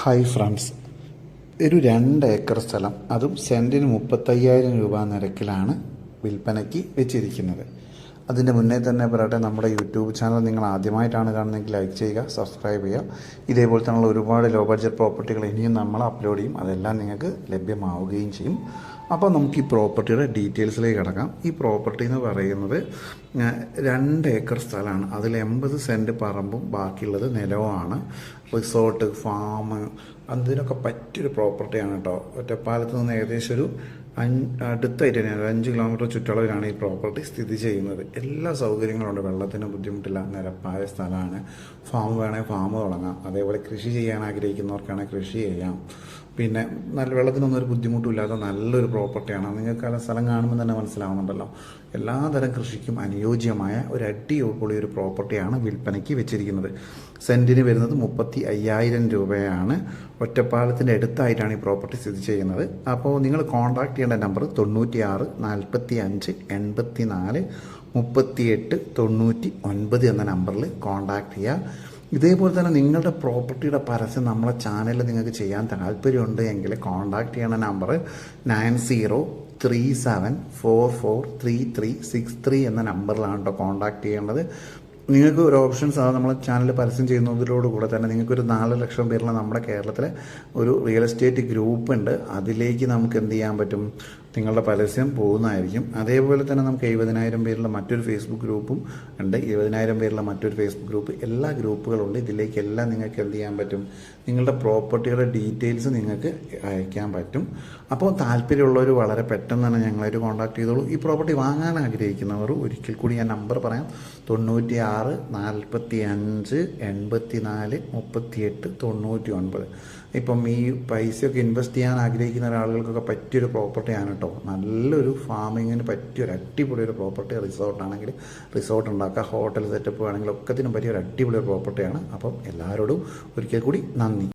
Hi friends ഒരു രണ്ട് acre സ്ഥലം. അതും സെന്റിന് മുപ്പത്തയ്യായിരം രൂപ നിരക്കിലാണ് വിൽപ്പനയ്ക്ക് വെച്ചിരിക്കുന്നത്. അതിന്റെ മുന്നേ തന്നെ പറയട്ടെ നമ്മുടെ യൂട്യൂബ് ചാനൽ നിങ്ങൾ ആദ്യമായിട്ടാണ് കാണുന്നതെങ്കിൽ ലൈക്ക് ചെയ്യുക സബ്സ്ക്രൈബ് ചെയ്യുക. ഇതേപോലെ തന്നെയുള്ള ഒരുപാട് ലോ ബഡ്ജറ്റ് പ്രോപ്പർട്ടികൾ ഇനിയും നമ്മൾ അപ്ലോഡ് ചെയ്യും. അതെല്ലാം നിങ്ങൾക്ക് ലഭ്യമാവുകയും ചെയ്യും. അപ്പോൾ നമുക്ക് ഈ പ്രോപ്പർട്ടിയുടെ ഡീറ്റെയിൽസിലേക്ക് കിടക്കാം. ഈ പ്രോപ്പർട്ടി എന്ന് പറയുന്നത് രണ്ട് ഏക്കർ സ്ഥലമാണ്. അതിൽ എൺപത് സെന്റ് പറമ്പും ബാക്കിയുള്ളത് നിലവുമാണ്. റിസോർട്ട് ഫാം അതിനൊക്കെ പറ്റിയൊരു പ്രോപ്പർട്ടിയാണ് കേട്ടോ. ഒറ്റപ്പാലത്ത് നിന്ന് ഏകദേശം ഒരു അടുത്തായിട്ട് തന്നെയാണ് ഒരു അഞ്ച് കിലോമീറ്റർ ചുറ്റളവിലാണ് ഈ പ്രോപ്പർട്ടി സ്ഥിതി ചെയ്യുന്നത്. എല്ലാ സൗകര്യങ്ങളുണ്ട്. വെള്ളത്തിന് ബുദ്ധിമുട്ടില്ല. നിരപ്പായ സ്ഥലമാണ്. ഫാം വേണമെങ്കിൽ ഫാം തുടങ്ങാം. അതേപോലെ കൃഷി ചെയ്യാൻ ആഗ്രഹിക്കുന്നവർക്കാണെങ്കിൽ കൃഷി ചെയ്യാം. പിന്നെ നല്ല വെള്ളത്തിനൊന്നും ഒരു ബുദ്ധിമുട്ടുമില്ലാത്ത നല്ലൊരു പ്രോപ്പർട്ടിയാണ്. നിങ്ങൾക്ക് ആ സ്ഥലം കാണുമ്പോൾ തന്നെ മനസ്സിലാവുന്നുണ്ടല്ലോ. എല്ലാതരം കൃഷിക്കും അനുയോജ്യമായ ഒരു അടിപൊളി ഒരു പ്രോപ്പർട്ടിയാണ് വിൽപ്പനയ്ക്ക് വെച്ചിരിക്കുന്നത്. സെന്റിന് വരുന്നത് മുപ്പത്തി അയ്യായിരം രൂപയാണ്. ഒറ്റപ്പാലത്തിന്റെ അടുത്തായിട്ടാണ് ഈ പ്രോപ്പർട്ടി സ്ഥിതി ചെയ്യുന്നത്. അപ്പോൾ നിങ്ങൾ കോൺടാക്ട് ചെയ്യേണ്ട നമ്പർ തൊണ്ണൂറ്റി ആറ് നാൽപ്പത്തി അഞ്ച് എൺപത്തി നാല് മുപ്പത്തിയെട്ട് തൊണ്ണൂറ്റി ഒൻപത് എന്ന നമ്പറിൽ കോൺടാക്ട് ചെയ്യുക. ഇതേപോലെ തന്നെ നിങ്ങളുടെ പ്രോപ്പർട്ടിയുടെ പരസ്യം നമ്മളെ ചാനലിൽ നിങ്ങൾക്ക് ചെയ്യാൻ താല്പര്യമുണ്ട് എങ്കിൽ കോൺടാക്ട് ചെയ്യണ number nine zero three seven four four three three six three എന്ന നമ്പറിലാണ് കേട്ടോ കോൺടാക്ട് ചെയ്യേണ്ടത്. നിങ്ങൾക്ക് ഒരു ഓപ്ഷൻസ് അത് നമ്മളെ ചാനൽ പരസ്യം ചെയ്യുന്നതിലോടുകൂടെ തന്നെ നിങ്ങൾക്ക് ഒരു നാല് ലക്ഷം പേരുള്ള നമ്മുടെ കേരളത്തിലെ ഒരു റിയൽ എസ്റ്റേറ്റ് ഗ്രൂപ്പ് ഉണ്ട്. അതിലേക്ക് നമുക്ക് എന്ത് ചെയ്യാൻ പറ്റും? നിങ്ങളുടെ പരസ്യം പോകുന്നതായിരിക്കും. അതേപോലെ തന്നെ നമുക്ക് എഴുപതിനായിരം പേരുള്ള മറ്റൊരു ഫേസ്ബുക്ക് ഗ്രൂപ്പും ഉണ്ട്. ഇരുപതിനായിരം പേരുള്ള മറ്റൊരു ഫേസ്ബുക്ക് ഗ്രൂപ്പ് എല്ലാ ഗ്രൂപ്പുകളുണ്ട്. ഇതിലേക്കെല്ലാം നിങ്ങൾക്ക് എന്ത് ചെയ്യാൻ പറ്റും? നിങ്ങളുടെ പ്രോപ്പർട്ടിയുടെ ഡീറ്റെയിൽസ് നിങ്ങൾക്ക് അയക്കാൻ പറ്റും. അപ്പോൾ താല്പര്യമുള്ളവർ വളരെ പെട്ടെന്ന് തന്നെ ഞങ്ങളൊരു കോൺടാക്ട് ചെയ്തോളൂ. ഈ പ്രോപ്പർട്ടി വാങ്ങാൻ ആഗ്രഹിക്കുന്നവർ ഒരിക്കൽ കൂടി ഞാൻ നമ്പർ പറയാം. തൊണ്ണൂറ്റി ആറ് നാൽപ്പത്തി അഞ്ച് എൺപത്തി നാല് മുപ്പത്തിയെട്ട് തൊണ്ണൂറ്റി ഒൻപത് ഇപ്പം ഈ പൈസയൊക്കെ ഇൻവെസ്റ്റ് ചെയ്യാൻ ആഗ്രഹിക്കുന്ന ഒരാളുകൾക്കൊക്കെ പറ്റിയൊരു പ്രോപ്പർട്ടിയാണ് കേട്ടോ നല്ലൊരു ഫാമിങ്ങിന് പറ്റിയൊരു അടിപൊളി ഒരു പ്രോപ്പർട്ടി റിസോർട്ടാണെങ്കിൽ റിസോർട്ട് ഉണ്ടാക്കുക ഹോട്ടൽ സെറ്റപ്പ് വേണമെങ്കിൽ ഒക്കത്തിനും പറ്റിയ ഒരു അടിപൊളി പ്രോപ്പർട്ടിയാണ് അപ്പം എല്ലാവരോടും ഒരിക്കൽ കൂടി നന്ദി.